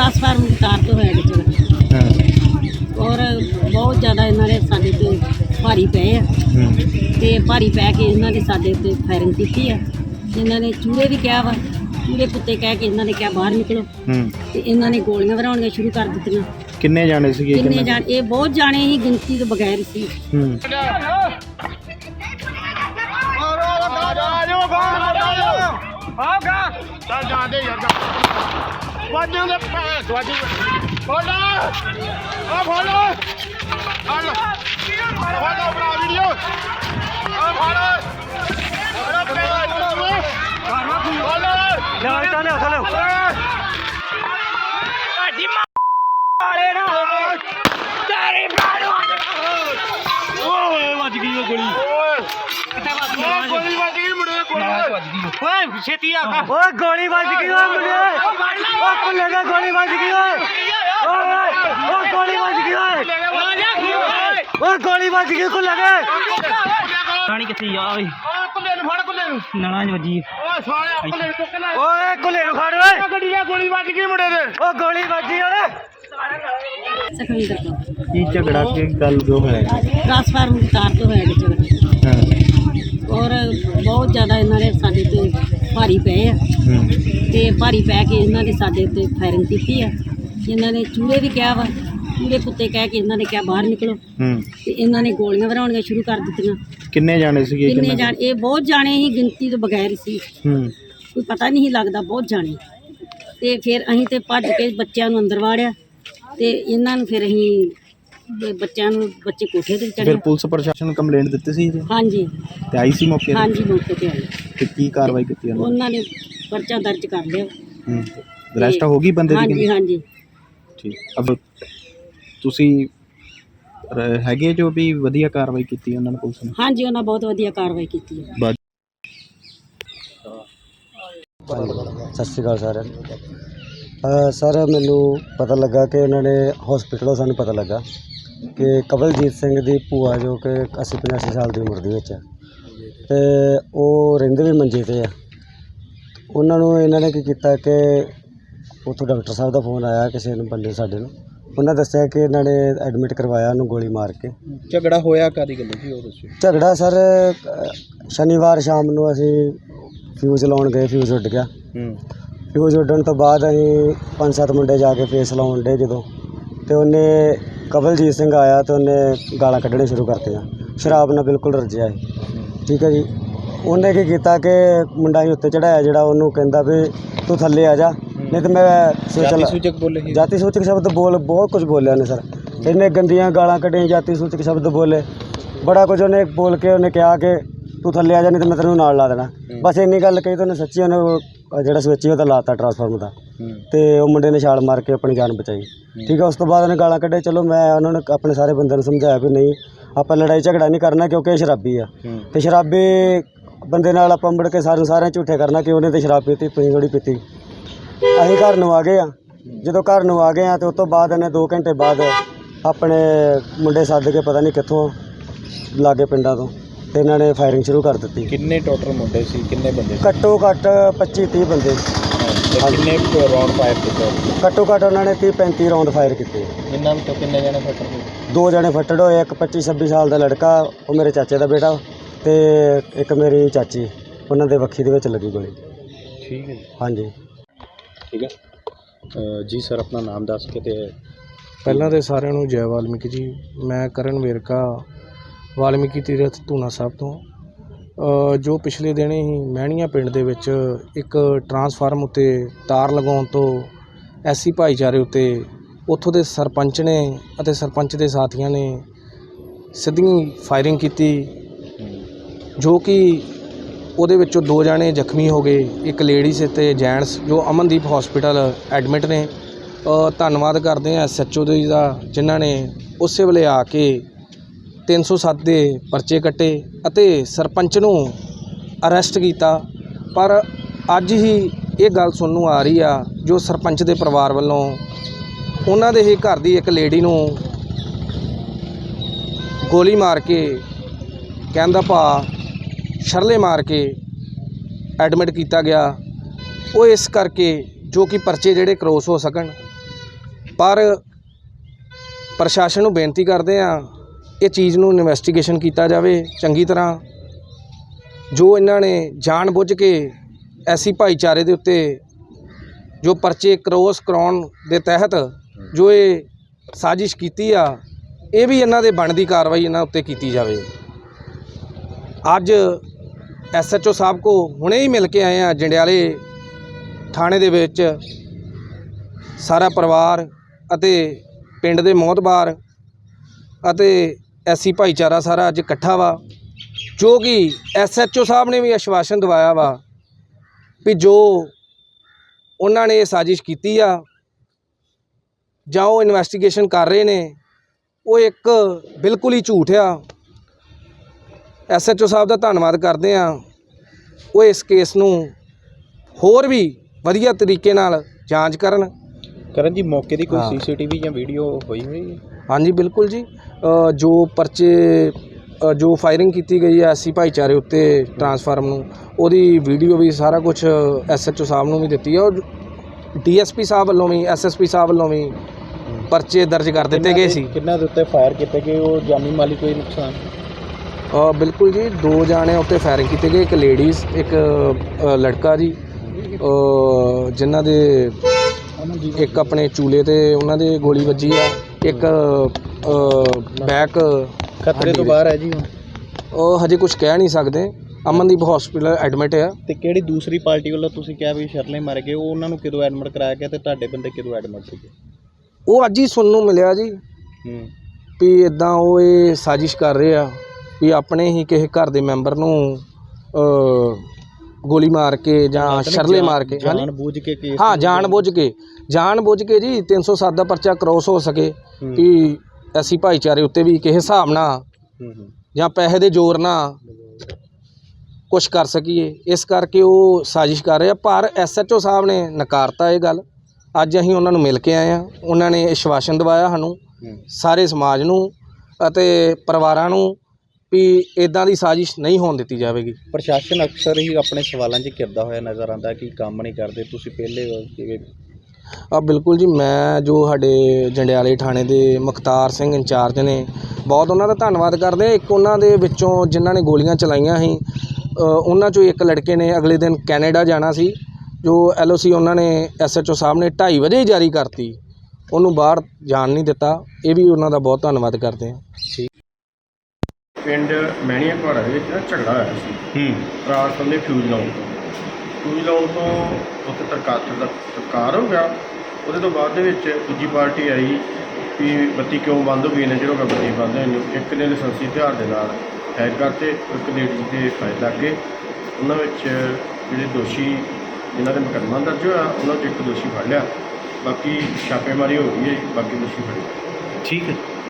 Transform ਤਾਰ ਤੋਂ ਹੋਇਆ ਵਿੱਚ। ਹਾਂ। ਔਰ ਬਹੁਤ ਜ਼ਿਆਦਾ ਇਹਨਾਂ ਨੇ ਸਾਡੇ ਤੇ ਭਾਰੀ ਪਏ ਆ। ਹੂੰ। ਤੇ ਭਾਰੀ ਪੈ ਕੇ ਇਹਨਾਂ ਨੇ ਸਾਡੇ ਉੱਤੇ ਫਾਇਰਿੰਗ ਕੀਤੀ ਆ। ਇਹਨਾਂ ਨੇ ਚੂੜੇ ਵੀ ਕਿਹਾ ਵਾ। ਚੂੜੇ ਕੁੱਤੇ ਕਹਿ ਕੇ ਇਹਨਾਂ ਨੇ ਕਿਹਾ ਬਾਹਰ ਨਿਕਲੋ। ਹੂੰ। ਤੇ ਇਹਨਾਂ ਨੇ ਗੋਲੀਆਂ ਵਰਾਉਣੀਆਂ ਸ਼ੁਰੂ ਕਰ ਦਿੱਤੀਆਂ। ਕਿੰਨੇ ਜਾਣੇ ਸੀਗੇ ਕਿੰਨੇ ਜਾਣ? ਇਹ ਬਹੁਤ ਜਾਣੇ ਹੀ ਗਿਣਤੀ ਤੋਂ ਬਗੈਰ ਸੀ। ਹੂੰ। ਚੱਲ ਜਾਂਦੇ ਯਾਰ ਵਾਜਾਂ ਦੇ ਭੈਣ ਵਾਜੀ ਫੋਲੋ! ਆ ਫੋਲੋ! ਆ ਲੋ ਫੋਲੋ ਬਣਾ ਵੀਡੀਓ। ਆ ਫੋਲੋ। ਅਰੇ ਭੈਣ ਫੋਲੋ। ਲੈ ਤਾਂ ਲੈ ਥਲੇ ਭਾਜੀ ਮਾਰੇ ਨਾ ਤੇਰੀ ਬਾੜੋ ਓਏ ਵੱਜ ਗਈ ਉਹ ਗੋਲੀ ਕਿੱਥੇ ਵੱਜ ਗਈ ਗੋਲੀ ਵੱਜ ਗਈ ਮੁੰਡੇ ਕੋਲ ਓਏ ਛੇਤੀ ਆ ਓਏ ਗੋਲੀ ਵੱਜ ਗਈ ਓਏ ਮੁੰਡੇ ਓ ਕੁੱਲੇ ਦਾ ਗੋਲੀ ਵੱਜ ਗਈ ਓਏ ਓਏ ਓ ਗੋਲੀ ਵੱਜ ਗਈ ਓਏ ਓਏ ਗੋਲੀ ਵੱਜ ਗਈ ਕੁੱਲੇ ਦੇ ਪਾਣੀ ਕਿੱਥੇ ਆ ਓਏ ਕੁੱਲੇ ਨੂੰ ਫੜ ਕੁੱਲੇ ਨੂੰ ਨਲਾਂ ਚ ਵੱਜੀ ਓਏ ਸਾਲਿਆ ਕੁੱਲੇ ਨੂੰ ਚੁੱਕ ਲੈ ਓਏ ਕੁੱਲੇ ਨੂੰ ਫੜ ਓਏ ਗੱਡੀ ਦੀ ਗੋਲੀ ਵੱਜ ਗਈ ਮੁੰਡੇ ਦੇ ਓ ਗੋਲੀ ਵੱਜੀ ਓਏ ਸੁਖਵਿੰਦਰ ਕੌਰ ਕੀ ਝਗੜਾ ਕੀ ਗੱਲ ਜੋ ਹੋਇਆ ਟ੍ਰਾਂਸਫਾਰਮ ਤਾਰ ਤੋਂ ਹੋਇਆ ਵਿੱਚ ਹਾਂ ਔਰ ਬਹੁਤ ਜ਼ਿਆਦਾ ਇਹਨਾਂ ਨੇ ਸਾਡੇ ਤੇ ਭਾਰੀ ਪਏ ਆ। ਹੂੰ। ਤੇ ਭਾਰੀ ਪੈ ਕੇ ਇਹਨਾਂ ਨੇ ਸਾਡੇ ਉੱਤੇ ਫਾਇਰਿੰਗ ਕੀਤੀ ਆ। ਇਹਨਾਂ ਨੇ ਚੂੜੇ ਵੀ ਕਿਹਾ ਵਾ। ਚੂੜੇ ਕੁੱਤੇ ਕਹਿ ਕੇ ਇਹਨਾਂ ਨੇ ਕਿਹਾ ਬਾਹਰ ਨਿਕਲੋ। ਹੂੰ। ਤੇ ਇਹਨਾਂ ਨੇ ਗੋਲੀਆਂ ਵਰਾਉਣੀਆਂ ਸ਼ੁਰੂ ਕਰ ਦਿੱਤੀਆਂ। ਕਿੰਨੇ ਜਾਣੇ ਸੀਗੇ ਕਿੰਨੇ ਜਾਣ ਇਹ ਬਹੁਤ ਜਾਣੇ ਹੀ ਗਿਣਤੀ ਤੋਂ ਬਗੈਰ ਸੀ। ਹੂੰ। ਕੋਈ ਪਤਾ ਨਹੀਂ ਸੀ ਲੱਗਦਾ ਬਹੁਤ ਜਾਣੇ। ਤੇ ਫਿਰ ਅਸੀਂ ਤੇ ਭੱਜ ਕੇ ਬੱਚਿਆਂ ਨੂੰ ਅੰਦਰ ਵਾੜਿਆ। ਤੇ ਇਹਨਾਂ ਨੂੰ ਫਿਰ ਅਸੀਂ ਬ- ਬੱਚਿਆਂ ਨੂੰ ਬੱਚੇ ਕੋਠੇ ਤੇ ਫਿਰ ਚੜੇ ਪੁਲਿਸ ਪ੍ਰਸ਼ਾਸਨ ਨੂੰ ਕੰਪਲੇਂਟ ਦਿੱਤੀ ਸੀ ਜੀ? ਹਾਂਜੀ। ਤੇ ਆਈ ਸੀ ਮੌਕੇ ਤੇ? ਹਾਂਜੀ ਮੌਕੇ ਤੇ ਆਏ ਤੇ ਕੀ ਕਾਰਵਾਈ ਕੀਤੀ ਉਹਨਾਂ ਉਹਨਾਂ ਨੇ ਪਰਚਾ ਦਰਜ ਕਰ ਲਿਆ। ਹੂੰ। ਰੈਸਟ ਹੋ ਗਈ ਬੰਦੇ ਦੀ ਹਾਂਜੀ? ਹਾਂਜੀ। ਠੀਕ। ਅਬ ਤੁਸੀਂ ਰ- ਹੈਗੇ ਜੋ ਵੀ ਵਧੀਆ ਕਾਰਵਾਈ ਕੀਤੀ ਉਹਨਾਂ ਨੇ ਪੁਲਿਸ ਨੇ? ਹਾਂਜੀ ਉਹਨਾਂ ਬਹੁਤ ਵਧੀਆ ਕਾਰਵਾਈ ਕੀਤੀ ਹੈ। ਬਾਅਦ ਸਤਿ ਸ਼੍ਰੀ ਅਕਾਲ ਸਾਰਿਆਂ ਨੂੰ। ਅ, ਸਰ ਮੈਨੂੰ ਪਤਾ ਲੱਗਾ ਕਿ ਇਹਨਾਂ ਨੇ ਹਸਪੀਟਲੋਂ ਸਾਨੂੰ ਪਤਾ ਲੱਗਾ ਕਿ ਕਵਲਜੀਤ ਸਿੰਘ ਦੀ ਭੂਆ ਜੋ ਕਿ 80 85 ਸਾਲ ਦੀ ਉਮਰ ਦੇ ਵਿੱਚ ਹੈ। ਤੇ ਉਹ ਰਹਿੰਦੇ ਵੀ ਮੰਜੇ ਤੇ ਆ। ਉਹਨਾਂ ਨੂੰ ਇਹਨਾਂ ਨੇ ਕੀ ਕੀਤਾ ਕਿ ਉੱਥੋਂ ਡਾਕਟਰ ਸਾਹਿਬ ਦਾ ਫੋਨ ਆਇਆ ਕਿਸੇ ਨੂੰ ਬੰਦੇ ਸਾਡੇ ਨੂੰ। ਉਹਨਾਂ ਦੱਸਿਆ ਕਿ ਇਹਨਾਂ ਨੇ ਐਡਮਿਟ ਕਰਵਾਇਆ ਉਹਨੂੰ ਗੋਲੀ ਮਾਰ ਕੇ। ਝਗੜਾ ਹੋਇਆ ਕਾਦੀ ਗੱਲ ਜੀ ਉਹ ਦੱਸੋ ਝਗੜਾ ਸਰ ਅ, ਸ਼ਨੀਵਾਰ ਸ਼ਾਮ ਨੂੰ ਅਸੀਂ ਫਿਊਜ਼ ਲਾਉਣ ਗਏ ਫਿਊਜ਼ ਉੱਡ ਗਿਆ। ਹੂੰ। ਫਿਊਜ਼ ਉੱਡਣ ਤੋਂ ਬਾਅਦ ਅਸੀਂ ਪੰਜ ਸੱਤ ਮੁੰਡੇ ਜਾ ਕੇ ਫੇਸ ਲਾਉਣ ਡੇ ਜਦੋਂ। ਤੇ ਉਹਨੇ ਕਵਲਜੀਤ ਸਿੰਘ ਆਇਆ ਤੇ ਉਹਨੇ ਗਾਲਾਂ ਕੱਢਣੇ ਸ਼ੁਰੂ ਕਰਤੀਆਂ। ਸ਼ਰਾਬ ਨਾਲ ਬਿਲਕੁਲ ਰੱਜਿਆ ਸੀ ਠੀਕ ਹੈ ਜੀ। ਉਹਨੇ ਕੀ ਕੀਤਾ ਕਿ ਮੁੰਡਾ ਹੀ ਉੱਤੇ ਚੜਾਇਆ ਜਿਹੜਾ ਉਹਨੂੰ ਕਹਿੰਦਾ ਵੀ ਤੂੰ ਥੱਲੇ ਆ ਜਾ। ਨਹੀਂ ਤੇ ਮੈਂ ਸੋਚ ਜਾਤੀ ਸੂਚਕ ਬੋਲੇ ਜਾਤੀ ਸੂਚਕ ਸ਼ਬਦ ਬੋਲ ਬਹੁਤ ਕੁਝ ਬੋਲਿਆ ਨੇ ਸਰ। ਇਹਨੇ ਗੰਦੀਆਂ ਗਾਲਾਂ ਕੱਢੀਆਂ ਜਾਤੀ ਸੂਚਕ ਸ਼ਬਦ ਬੋਲੇ। ਬੜਾ ਕੁਝ ਉਹਨੇ ਬੋਲ ਕੇ ਉਹਨੇ ਕਿਹਾ ਕਿ ਤੂੰ ਥੱਲੇ ਆ ਜਾ ਨਹੀਂ ਤੇ ਮੈਂ ਤੈਨੂੰ ਨਾਲ ਲਾ ਦੇਣਾ। ਬਸ ਇੰਨੀ ਗੱਲ ਕਹੀ ਤਾਂ ਉਹਨੇ ਸੱਚੀ ਉਹਨੇ ਉਹ ਜਿਹੜਾ ਸਵਿੱਚ ਸੀ ਉਹਦਾ ਲਾਤਾ ਟਰਾਂਸਫਾਰਮਰ ਦਾ। ਹੂੰ। ਤੇ ਉਹ ਮੁੰਡੇ ਨੇ ਛਾਲ ਮਾਰ ਕੇ ਆਪਣੀ ਜਾਨ ਬਚਾਈ। ਠੀਕ ਹੈ ਉਸ ਤੋਂ ਬਾਅਦ ਉਹਨੇ ਗਾਲਾਂ ਕੱਢੇ ਚਲੋ ਮੈਂ ਉਹਨਾਂ ਨੂੰ ਆਪਣੇ ਸਾਰੇ ਬੰਦਿਆਂ ਨੂੰ ਸਮਝਾਇਆ ਵੀ ਨਹੀਂ ਆਪਾਂ ਲੜਾਈ ਝਗੜਾ ਨਹੀਂ ਕਰਨਾ ਕਿਉਂਕਿ ਇਹ ਸ਼ਰਾਬੀ ਆ। ਤੇ ਸ਼ਰਾਬੀ ਬੰਦੇ ਨਾਲ ਆਪਾਂ ਮੁੜ ਕੇ ਸਾਰੇ ਸਾਰਿਆਂ ਝੂਠੇ ਕਰਨਾ ਕਿ ਉਹਨੇ ਤੇ ਸ਼ਰਾਬ ਪੀਤੀ ਤੁਸੀਂ ਥੋੜੀ ਪੀਤੀ। ਅਸੀਂ ਘਰ ਨੂੰ ਆ ਗਏ ਆ। ਜਦੋਂ ਘਰ ਨੂੰ ਆ ਗਏ ਆ ਤੇ ਉਸ ਤੋਂ ਬਾਅਦ ਇਹਨੇ 2 ਘੰਟੇ ਬਾਅਦ ਆਪਣੇ ਮੁੰਡੇ ਸੱਦ ਕੇ ਪਤਾ ਨਹੀਂ ਕਿੱਥੋਂ ਲਾਗੇ ਪਿੰਡਾਂ ਤੋਂ ਤੇ ਇਹਨਾਂ ਨੇ ਫਾਇਰਿੰਗ ਸ਼ੁਰੂ ਕਰ ਦਿੱਤੀ। ਕਿੰਨੇ ਟੋਟਲ ਮੁੰਡੇ ਸੀ ਕਿੰਨੇ ਬੰਦੇ ਘੱਟੋ ਘੱਟ 25 30 ਬੰਦੇ। ਤੇ ਕਿੰਨੇ ਰਾਉਂਡ ਫਾਇਰ ਕੀਤੇ? ਘੱਟੋ ਘੱਟ ਉਹਨਾਂ ਨੇ 30 35 ਰੌਂਡ ਫਾਇਰ ਕੀਤੇ। ਇਹਨਾਂ ਵਿੱਚੋਂ ਕਿੰਨੇ ਜਣੇ ਫੱਟਰ ਹੋਏ? ਦੋ ਜਣੇ ਫੱਟੜ ਹੋਏ ਇੱਕ 25 26 ਸਾਲ ਦਾ ਲੜਕਾ ਉਹ ਮੇਰੇ ਚਾਚੇ ਦਾ ਬੇਟਾ ਤੇ ਇੱਕ ਮੇਰੀ ਚਾਚੀ ਉਹਨਾਂ ਦੇ ਵੱਖੀ ਦੇ ਵਿੱਚ ਲੱਗੀ ਗੋਲੀ। ਠੀਕ ਹੈ ਜੀ। ਹਾਂਜੀ। ਠੀਕ ਹੈ। ਅ, ਜੀ ਸਰ ਆਪਣਾ ਨਾਮ ਦੱਸ ਕੇ ਤੇ ਪਹਿਲਾਂ ਤੇ ਸਾਰਿਆਂ ਨੂੰ ਜੈ ਵਾਲਮੀਕੀ ਜੀ ਮੈਂ ਕਰਨ ਵੇਰਕਾ ਵਾਲਮੀਕੀ ਤੀਰਥ ਧੂਨਾ ਸਾਹਿਬ ਤੋਂ। ਜੋ ਪਿਛਲੇ ਦਿਨੇ ਹੀ ਮਹਿਣੀਆਂ ਪਿੰਡ ਦੇ ਵਿੱਚ ਇੱਕ ਟਰਾਂਸਫਾਰਮ ਉੱਤੇ ਤਾਰ ਲਗਾਉਣ ਤੋਂ ਐਸੀ ਭਾਈਚਾਰੇ ਉੱਤੇ ਉੱਥੋਂ ਦੇ ਸਰਪੰਚ ਨੇ ਅਤੇ ਸਰਪੰਚ ਦੇ ਸਾਥੀਆਂ ਨੇ ਸਿੱਧੀ ਫਾਇਰਿੰਗ ਕੀਤੀ, ਜੋ ਕਿ ਉਹਦੇ ਵਿੱਚੋਂ ਦੋ ਜਾਣੇ ਜ਼ਖਮੀ ਹੋ ਗਏ, ਇੱਕ ਲੇਡੀਜ਼ ਤੇ ਜੈਂਟਸ, ਜੋ ਅਮਨਦੀਪ ਹਸਪੀਟਲ ਐਡਮਿਟ ਨੇ। ਧੰਨਵਾਦ ਕਰਦੇ ਹਾਂ ਐਸਐਚਓ ਦੇ ਦਾ, ਜਿਨ੍ਹਾਂ ਨੇ ਉਸੇ ਵੇਲੇ ਆ ਕੇ 307 ਦੇ ਪਰਚੇ ਕੱਟੇ ਅਤੇ ਸਰਪੰਚ ਨੂੰ ਅਰੈਸਟ ਕੀਤਾ। ਪਰ ਅੱਜ ਹੀ ਇਹ ਗੱਲ ਸੁਣਨ ਨੂੰ ਆ ਰਹੀ ਆ ਜੋ ਸਰਪੰਚ ਦੇ ਪਰਿਵਾਰ ਵੱਲੋਂ। ਉਹਨਾਂ ਦੇ ਹੀ ਘਰ ਦੀ ਇੱਕ ਲੇਡੀ ਨੂੰ ਗੋਲੀ ਮਾਰ ਕੇ ਕਹਿੰਦਾ ਭਾ ਛਰਲੇ ਮਾਰ ਕੇ ਐਡਮਿਟ ਕੀਤਾ ਗਿਆ। ਉਹ ਇਸ ਕਰਕੇ ਜੋ ਕਿ ਪਰਚੇ ਜਿਹੜੇ ਕ੍ਰੋਸ ਹੋ ਸਕਣ। ਪਰ ਪ੍ਰਸ਼ਾਸਨ ਨੂੰ ਬੇਨਤੀ ਕਰਦੇ ਆ ਇਹ ਚੀਜ਼ ਨੂੰ ਇਨਵੈਸਟੀਗੇਸ਼ਨ ਕੀਤਾ ਜਾਵੇ ਚੰਗੀ ਤਰ੍ਹਾਂ। ਜੋ ਇਹਨਾਂ ਨੇ ਜਾਣ ਬੁੱਝ ਕੇ ਐਸੀ ਭਾਈਚਾਰੇ ਦੇ ਉੱਤੇ ਜੋ ਪਰਚੇ ਕਰੋਸ ਕਰਾਉਣ ਦੇ ਤਹਿਤ ਜੋ ਇਹ ਸਾਜ਼ਿਸ਼ ਕੀਤੀ ਆ, ਇਹ ਵੀ ਇਹਨਾਂ ਦੇ ਬਣਦੀ ਕਾਰਵਾਈ ਇਹਨਾਂ ਉੱਤੇ ਕੀਤੀ ਜਾਵੇ। ਅੱਜ ਐਸਐਚਓ ਸਾਹਿਬ ਕੋ ਹੁਣੇ ਹੀ ਮਿਲ ਕੇ ਆਏ ਆ ਜੰਡਿਆਲੇ ਥਾਣੇ ਦੇ ਵਿੱਚ। ਸਾਰਾ ਪਰਿਵਾਰ ਅਤੇ ਪਿੰਡ ਦੇ ਮੋਹਤਬਾਰ ਅਤੇ ਐਸੀ ਭਾਈਚਾਰਾ ਸਾਰਾ ਅੱਜ ਇਕੱਠਾ ਵਾ ਜੋ ਕਿ ਐਸਐਚਓ ਸਾਹਿਬ ਨੇ ਵੀ ਆਸ਼ਵਾਸਨ ਦਵਾਇਆ ਵਾ ਵੀ ਜੋ ਉਹਨਾਂ ਨੇ ਇਹ ਸਾਜ਼ਿਸ਼ ਕੀਤੀ ਆ ਜਾਂ ਉਹ ਇਨਵੈਸਟੀਗੇਸ਼ਨ ਕਰ ਰਹੇ ਨੇ ਉਹ ਇੱਕ ਬਿਲਕੁਲ ਹੀ ਝੂਠ ਆ। ਐਸਐਚਓ ਸਾਹਿਬ ਦਾ ਧੰਨਵਾਦ ਕਰਦੇ ਆ ਉਹ ਇਸ ਕੇਸ ਨੂੰ ਹੋਰ ਵੀ ਵਧੀਆ ਤਰੀਕੇ ਨਾਲ ਜਾਂਚ ਕਰਨ। ਕਰਨ ਜੀ ਮੌਕੇ ਦੀ ਕੋਈ। ਸੀਸੀਟੀਵੀ ਜਾਂ ਵੀਡੀਓ ਹੋਈ ਹੋਈ ਹੈ? ਹਾਂਜੀ ਬਿਲਕੁਲ ਜੀ। ਜੋ ਪਰਚੇ ਜੋ ਫਾਇਰਿੰਗ ਕੀਤੀ ਗਈ ਹੈ ਐਸੀ ਭਾਈਚਾਰੇ ਉੱਤੇ ਟਰਾਂਸਫਾਰਮ ਨੂੰ ਉਹਦੀ ਵੀਡੀਓ ਵੀ ਸਾਰਾ ਕੁਝ ਐਸਐਚਓ ਸਾਹਿਬ ਨੂੰ ਵੀ ਦਿੱਤੀ ਹੈ ਔਰ ਡੀਐਸਪੀ ਸਾਹਿਬ ਵੱਲੋਂ ਵੀ ਐਸਐਸਪੀ ਸਾਹਿਬ ਵੱਲੋਂ ਵੀ ਪਰਚੇ ਦਰਜ ਕਰ ਦਿੱਤੇ ਗਏ ਸੀ। ਕਿੰਨਾ ਦੇ ਉੱਤੇ ਫਾਇਰ ਕੀਤੇ ਗਏ? ਉਹ ਜਾਨੀ ਮਾਲੀ ਕੋਈ ਨੁਕਸਾਨ? ਅ, ਬਿਲਕੁਲ ਜੀ ਦੋ ਜਾਣੇ ਉੱਤੇ ਫਾਇਰਿੰਗ ਕੀਤੇ ਗਏ ਇੱਕ ਲੇਡੀਜ਼ ਇੱਕ ਅ, ਲੜਕਾ ਜੀ। ਅ, ਜਿਨ੍ਹਾਂ ਦੇ ਇੱਕ ਆਪਣੇ ਚੂਲੇ ਤੇ ਉਹਨਾਂ ਦੇ ਗੋਲੀ ਵੱਜੀ ਆ। ਇੱਕ ਬੈਕ ਖਤਰੇ ਤੋਂ ਬਾਹਰ ਹੈ ਜੀ ਹੁਣ। ਉਹ ਹਜੇ ਕੁਝ ਕਹਿ ਨਹੀਂ ਸਕਦੇ। ਅਮਨਦੀਪ ਹਸਪੀਟਲ ਐਡਮਿਟ ਆ ਤੇ ਕਿਹੜੀ ਦੂਸਰੀ ਪਾਰਟੀ ਵੱਲੋਂ ਤੁਸੀਂ ਕਿਹਾ ਵੀ ਸ਼ਰਲੇ ਮਾਰੇ ਗਏ ਉਹ ਉਹਨਾਂ ਨੂੰ ਕਦੋਂ ਐਡਮਿਟ ਕਰਾਇਆ ਗਿਆ ਤੇ ਤੁਹਾਡੇ ਬੰਦੇ ਕਦੋਂ ਐਡਮਿਟ ਸੀਗੇ? ਉਹ ਅੱਜ ਹੀ ਸੁਣਨ ਨੂੰ ਮਿਲਿਆ ਜੀ। ਹੂੰ। ਵੀ ਇਦਾਂ ਉਹ ਇਹ ਸਾਜ਼ਿਸ਼ ਕਰ ਰਹੇ ਆ ਵੀ ਆਪਣੇ ਹੀ ਕਿਸੇ ਘਰ ਦੇ ਮੈਂਬਰ ਨੂੰ ਗੋਲੀ ਮਾਰ ਕੇ ਜਾਂ ਸ਼ਰਲੇ ਮਾਰ ਕੇ ਹਾਂਜੀ। ਜਾਣ ਬੂਝ ਕੇ ਕੇਸ ਹਾਂ ਜਾਣ ਬੁੱਝ ਕੇ। ਜਾਣ ਬੁੱਝ ਕੇ ਜੀ 307 ਦਾ ਪਰਚਾ ਕ੍ਰੋਸ ਹੋ ਸਕੇ। ਕਿ ਅਸੀਂ ਭਾਈਚਾਰੇ ਉੱਤੇ ਵੀ ਕਿਸੇ ਹਿਸਾਬ ਨਾਲ ਜਾਂ ਪੈਸੇ ਦੇ ਜ਼ੋਰ ਨਾਲ ਕੁਝ ਕਰ ਸਕੀਏ। ਇਸ ਕਰਕੇ ਉਹ ਸਾਜ਼ਿਸ਼ ਕਰ ਰਹੇ। ਪਰ ਐਸਐਚਓ ਸਾਹਿਬ ਨੇ ਨਕਾਰਤਾ ਇਹ ਗੱਲ। ਅੱਜ ਅਸੀਂ ਉਹਨਾਂ ਨੂੰ ਮਿਲ ਕੇ ਆਏ ਆ ਉਹਨਾਂ ਨੇ ਆਸ਼ਵਾਸਨ ਦਿਵਾਇਆ ਸਾਨੂੰ ਸਾਰੇ ਸਮਾਜ ਨੂੰ ਅਤੇ ਪਰਿਵਾਰਾਂ ਨੂੰ ਵੀ ਇਦਾਂ ਦੀ ਸਾਜ਼ਿਸ਼ ਨਹੀਂ ਹੋਣ ਦਿੱਤੀ ਜਾਵੇਗੀ। ਪ੍ਰਸ਼ਾਸਨ ਅਕਸਰ ਹੀ ਆਪਣੇ ਸਵਾਲਾਂ 'ਚ ਘਿਰਦਾ ਹੋਇਆ ਨਜ਼ਰ ਆਉਂਦਾ ਕਿ ਕੰਮ ਨਹੀਂ ਕਰਦੇ ਤੁਸੀਂ ਪਹਿਲੇ ਹੋ ਕਿ ਆ ਬਿਲਕੁਲ ਜੀ ਮੈਂ ਜੋ ਸਾਡੇ ਜੰਡਿਆਲੇ ਥਾਣੇ ਦੇ ਮੁਖਤਾਰ ਸਿੰਘ ਇੰਚਾਰਜ ਨੇ ਬਹੁਤ ਉਹਨਾਂ ਦਾ ਧੰਨਵਾਦ ਕਰਦੇ ਹਾਂ। ਇੱਕ ਉਹਨਾਂ ਦੇ ਵਿੱਚੋਂ ਜਿਨ੍ਹਾਂ ਨੇ ਗੋਲੀਆਂ ਚਲਾਈਆਂ ਸੀ ਅ, ਉਹਨਾਂ ਚੋਂ ਇੱਕ ਲੜਕੇ ਨੇ ਅਗਲੇ ਦਿਨ ਕੈਨੇਡਾ ਜਾਣਾ ਸੀ ਜੋ ਐਲਓਸੀ ਉਹਨਾਂ ਨੇ ਐਸਐਚਓ ਸਾਹਿਬ ਨੇ 2:30 ਵਜੇ ਹੀ ਜਾਰੀ ਕਰਤੀ। ਉਹਨੂੰ ਬਾਹਰ ਜਾਣ ਨਹੀਂ ਦਿੱਤਾ। ਇਹ ਵੀ ਉਹਨਾਂ ਦਾ ਬਹੁਤ ਧੰਨਵਾਦ ਕਰਦੇ ਹਾਂ। ਪਿੰਡ ਮਹਿਣੀਆਂ ਘਾੜਾ ਦੇ ਵਿੱਚ ਨਾ ਝਗੜਾ ਹੋਇਆ ਸੀ। ਹੂੰ। ਰਾਤ ਸੰਦੇ ਫਿਊਜ਼ ਲਾਉਣ ਤੋਂ। ਫਿਊਜ਼ ਲਾਉਣ ਤੋਂ ਉੱਥੇ ਤਰਕਾਰ ਦਾ ਤਰਕਾਰ ਹੋ ਗਿਆ। ਉਹਦੇ ਤੋਂ ਬਾਅਦ ਦੇ ਵਿੱਚ ਦੂਜੀ ਪਾਰਟੀ ਆਈ ਵੀ ਬੱਤੀ ਕਿਉਂ ਬੰਦ ਹੋ ਗਈ ਨੇ ਜਿਹੜਾ ਬੱਤੀ ਬੰਦ ਹੋਈ ਨੂੰ ਇੱਕ ਨੇ ਲਾਇਸੈਂਸੀ ਹਥਿਆਰ ਦੇ ਨਾਲ ਫਾਇਰ ਕਰਤੇ ਇੱਕ ਲੇਡੀ ਤੇ ਫਾਇਰ ਲੱਗ ਉਹਨਾਂ ਵਿੱਚ ਜਿਹੜੇ ਦੋਸ਼ੀ ਜਿਨ੍ਹਾਂ ਦੇ ਮੁਕੱਦਮਾ ਦਰਜ ਹੋਇਆ ਉਹਨਾਂ ਵਿੱਚ ਇੱਕ ਦੋਸ਼ੀ ਫੜ ਲਿਆ। ਬਾਕੀ ਛਾਪੇਮਾਰੀ ਹੋ ਰਹੀ ਹੈ ਬਾਕੀ ਦੋਸ਼ੀ ਫੜੇ। ਠੀਕ ਹੈ।